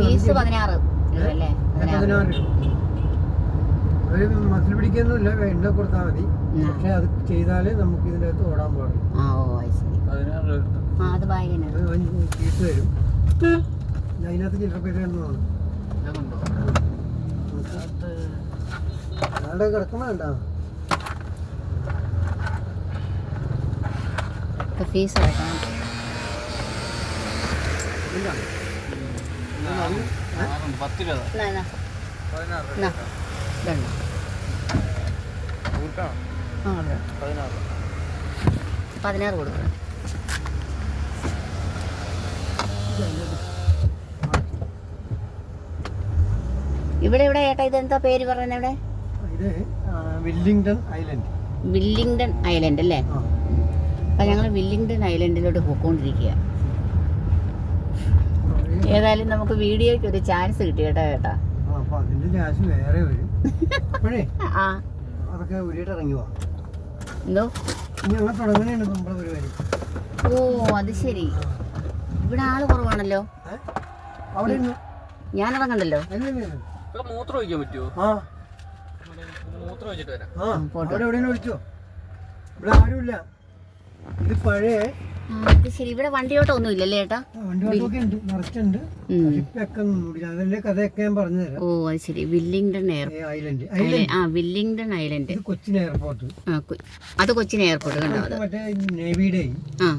Fees പതിനാറ്. അല്ലേ? Muscle പിടിക്കൊന്നുമില്ല എണ്ണ കൊടുത്താൽ മതി. പക്ഷെ അത് ചെയ്താലേ നമുക്ക് ഇതിന്റെ അകത്ത് ഓടാൻ പാടും ഫീസ് തരും അതിനകത്ത് ചില്ലറ പൈസ ഉണ്ടെന്നാണ് അയാളുടെ കിടക്കണ ഫീസ് അടക്കണം പതിനാറ് കൊടുക്കണം. ഇവിടെ ഇവിടെ ഏട്ടാ ഇതെന്താ പേര് പറയുന്നത് ഇവിടെ ഇത് വില്ലിംഗ്ടൺ ഐലൻഡ്. വില്ലിംഗ്ടൺ ഐലൻഡ് അല്ലേ? അപ്പൊ ഞങ്ങൾ വില്ലിംഗ്ടൺ ഐലൻഡിലോട്ട് പോയിക്കൊണ്ടിരിക്കുക ഏതായാലും നമുക്ക് വീഡിയോയ്ക്ക് ഒരു ചാൻസ് കിട്ടി കേട്ടോ ചേട്ടാ ആ, അപ്പൊ അതിന്റെ ക്യാഷ് വേറെ വരും. അപ്പോഴേ ആ. അതൊക്കെ ഉരുട്ട് ഇറങ്ങി പോവാം എന്തോ? ഇനി ഞങ്ങൾ തുടങ്ങണേണ് നമ്മുടെ പരിപാടി. ഓ അത് ശരി. ഇവിടെ ആൾ കുറവാണല്ലോ? അവിടെ. ഞാൻ ഇറങ്ങണ്ടല്ലോ. മൂത്രം ഒഴിക്കാൻ പറ്റുമോ ആ. മൂത്രം ഒഴിച്ചിട്ട് വരാം. ആ പോട്ടെ. അവിടെ എവിടെയും വിളിച്ചോ ഇവിടെ ആരുമില്ല. ഇത് പഴയ ശരി. ഇവിടെ ഇല്ലല്ലേ ചേട്ടാ ഓ അത് ശരി. വില്ലിംഗ്ടൺ ആ വില്ലിംഗ്ടൺ ഐലൻഡ് കൊച്ചിൻ എയർപോർട്ട് അത് കൊച്ചിൻ എയർപോർട്ട് കണ്ടോ അത് ആ.